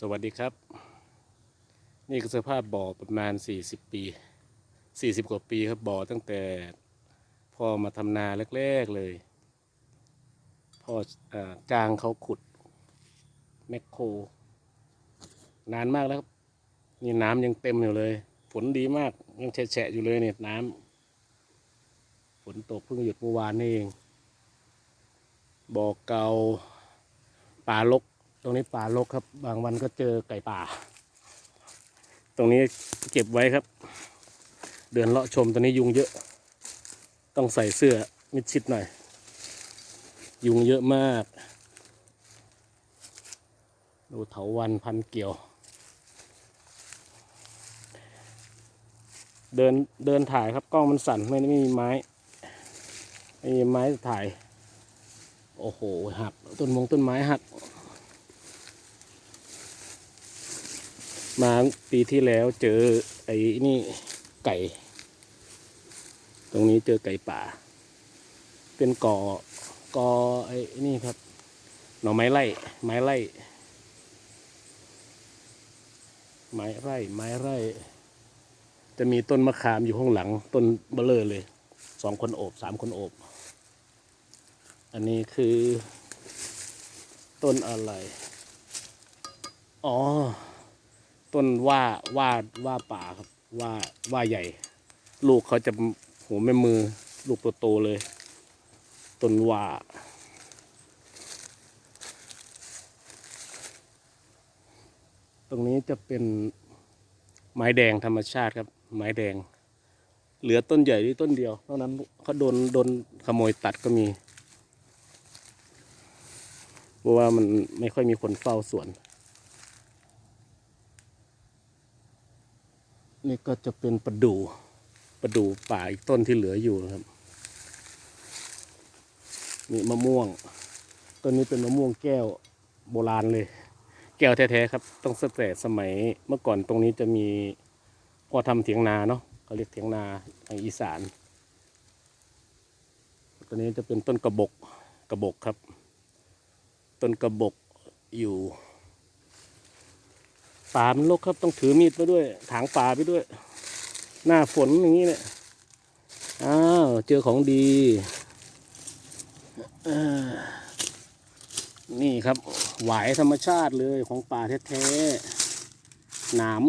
สวัสดีครับ นี่คือสภาพบ่อประมาณ 40 ปี 40 กว่าปีครับบ่อตั้งแต่พ่อมาทำนาแรกๆเลย พ่ออจ้างเขาขุดแมคโครนานมากแล้วครับ นี่น้ำยังเต็มอยู่เลย ฝนดีมากยังแฉะๆอยู่เลยเนี่ยน้ำฝนตกเพิ่งหยุดเมื่อวานนี่เองบ่อเก่าป่ารก ตรงนี้ป่ารกครับ บางวันก็เจอไก่ป่า ตรงนี้เก็บไว้ครับ เดินเลาะชมตอนนี้ยุงเยอะ ต้องใส่เสื้อมิดชิดหน่อย ยุงเยอะมาก ดูเถาวันพันเกี่ยว เดินเดินถ่ายครับกล้องมันสั่นไม่ไม่มีไม้ไม่มีไม้ถ่าย โอ้โหหักต้นมงต้นไม้หัก มาปีที่แล้วเจอไอ้นี่ไก่ ตรงนี้เจอไก่ป่า เป็นกอกอไอ้นี่ครับ หน่อไม้ไร่ ไม้ไร่ ไม้ไร่ ไม้ไร่ จะมีต้นมะขามอยู่ข้างหลัง ต้นเบลเลอร์เลย สองคนโอบสามคนโอบ อันนี้คือ ต้นอะไร อ๋อ ต้นว่าว่าว่าป่าครับ ว่าว่าใหญ่ ลูกเขาจะหัวแม่มือ ลูกโตๆเลย ต้นว่าตรงนี้จะเป็นไม้แดงธรรมชาติครับ ไม้แดง เหลือต้นใหญ่ที่ต้นเดียวเท่านั้นเขาโดนโดนขโมยตัดก็มี เพราะว่ามันไม่ค่อยมีคนเฝ้าสวน นี่ก็จะเป็นประดู่ประดู่ป่าอีกต้นที่เหลืออยู่นะครับนี่มะม่วงต้นนี้เป็นมะม่วงแก้วโบราณเลย แก้วแท้ๆครับ ต้องตั้งแต่สมัยเมื่อก่อนตรงนี้จะมีพ่อทำเถียงนาเนาะเขาเรียกเถียงนาทางอีสานตัวนี้จะเป็นต้นกระบกกระบกครับ ต้นกระบกอยู่ ป่ามันรกครับต้องถือมีดไปด้วย ถางป่าไปด้วย หน้าฝนอย่างนี้เนี่ยอ้าวเจอของดีนี่ครับ หวายธรรมชาติเลยของป่าแท้ๆหนาม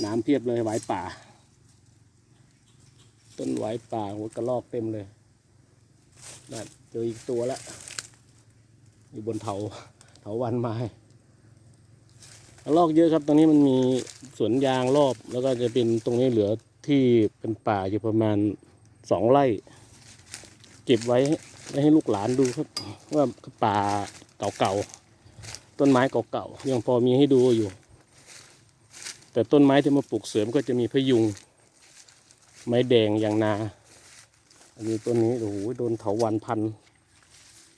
หนามเพียบเลยหวายป่า ต้นหวายป่าหัวกระลอกเต็มเลยเจออีกตัวละอยู่บนเถาเถาวันไม้ ลอกเยอะครับตรงนี้มันมีสวนยางรอบ แล้วก็จะเป็นตรงนี้เหลือที่เป็นป่าอยู่ประมาณสองไร่เก็บไว้ให้ลูกหลานดูครับว่าป่าเก่าๆต้นไม้เก่าๆยังพอมีให้ดูอยู่ แต่ต้นไม้ที่มาปลูกเสริมก็จะมีพยุง ไม้แดงอย่างนา อันนี้ต้นนี้โอ้โหโดนเถาวันพัน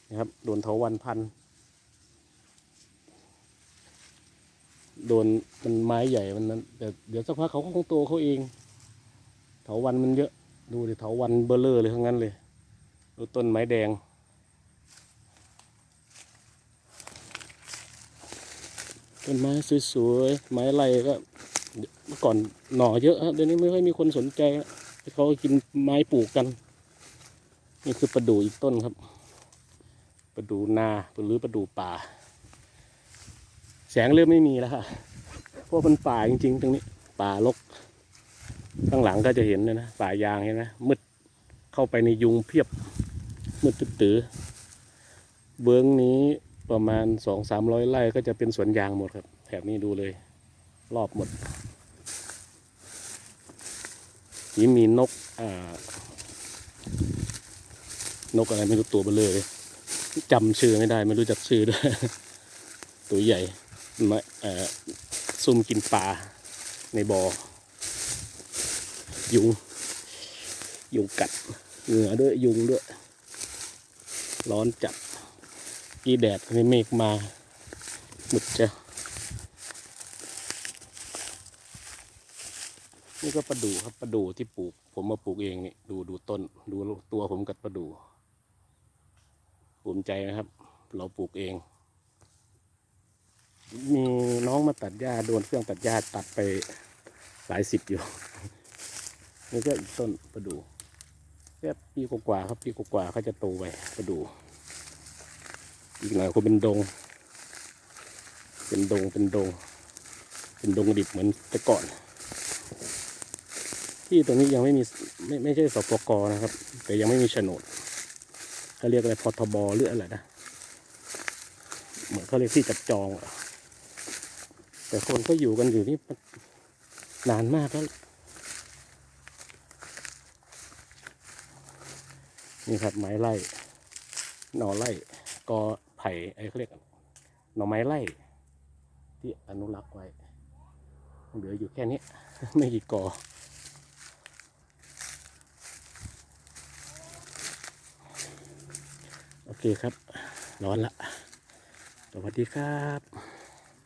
นะครับ โดนเถาวันพัน โดนมันไม้ใหญ่มันนั้นแต่เดี๋ยวสักพักเขาก็คงโตเขาเอง เถาวันมันเยอะ ดูดิเถาวันเบลเลอร์เลยทั้งนั้นเลย ดูต้นไม้แดง ต้นไม้สวยๆ ไม้ไรก็เมื่อก่อนหน่อเยอะฮะเดี๋ยวนี้ไม่ค่อยมีคนสนใจเขากินไม้ปลูกกัน นี่คือประดู่อีกต้นครับ ประดู่นาหรือประดู่ป่า แสงเริ่มไม่มีแล้วค่ะเพราะมันป่าจริง ๆ ตรงนี้ ป่ารก ข้างหลังก็จะเห็นเลยนะป่ายางเห็นไหมมืดเข้าไปในยุงเพียบมืดตื้อเบื้องนี้ประมาณสองสามร้อยไร่ก็จะเป็นสวนยางหมดครับแถบนี้ดูเลย รอบหมดนี่มีนกอ่านกอะไรไม่รู้ตัวเบลอเลยจำชื่อไม่ได้ไม่รู้จักชื่อด้วย ตัวใหญ่ มาซุ่มกินปลาในบ่อยุง ยุงกัด เหงื่อด้วยยุงด้วย ร้อนจัดกีแดดนี่เมฆมาหมึดจะนี่ก็ประดู่ครับประดู่ที่ปลูก ผมมาปลูกเองนี่ดูดูต้น ดูตัวผมกับประดู่ภูมิใจนะครับ เราปลูกเอง มีน้องมาตัดหญ้าโดนเครื่องตัดหญ้าตัดไปหลายสิบอยู่ นี่ก็อีกต้นประดูแค่ปีกว่าครับปีกว่าเขาจะโตไปประดูอีกหน่อยคงเป็นดง เป็นดงเป็นดง เป็นดงดิบเหมือนแต่ก่อน ที่ตรงนี้ยังไม่มีไม่ไม่ใช่สปกนะครับ แต่ยังไม่มีโฉนดเขาเรียกอะไรพทบหรืออะไรนะเหมือนเขาเรียกที่จับจองอะ แต่คนก็อยู่กันอยู่นี่นานมากแล้ว นี่ครับไม้ไล่หน่อไล่กอไผ่ไอ้เขาเรียกหน่อไม้ไล่ที่อนุรักษ์ไว้ เหลืออยู่แค่นี้ ไม่กี่กอโอเคครับ ร้อนละ สวัสดีครับ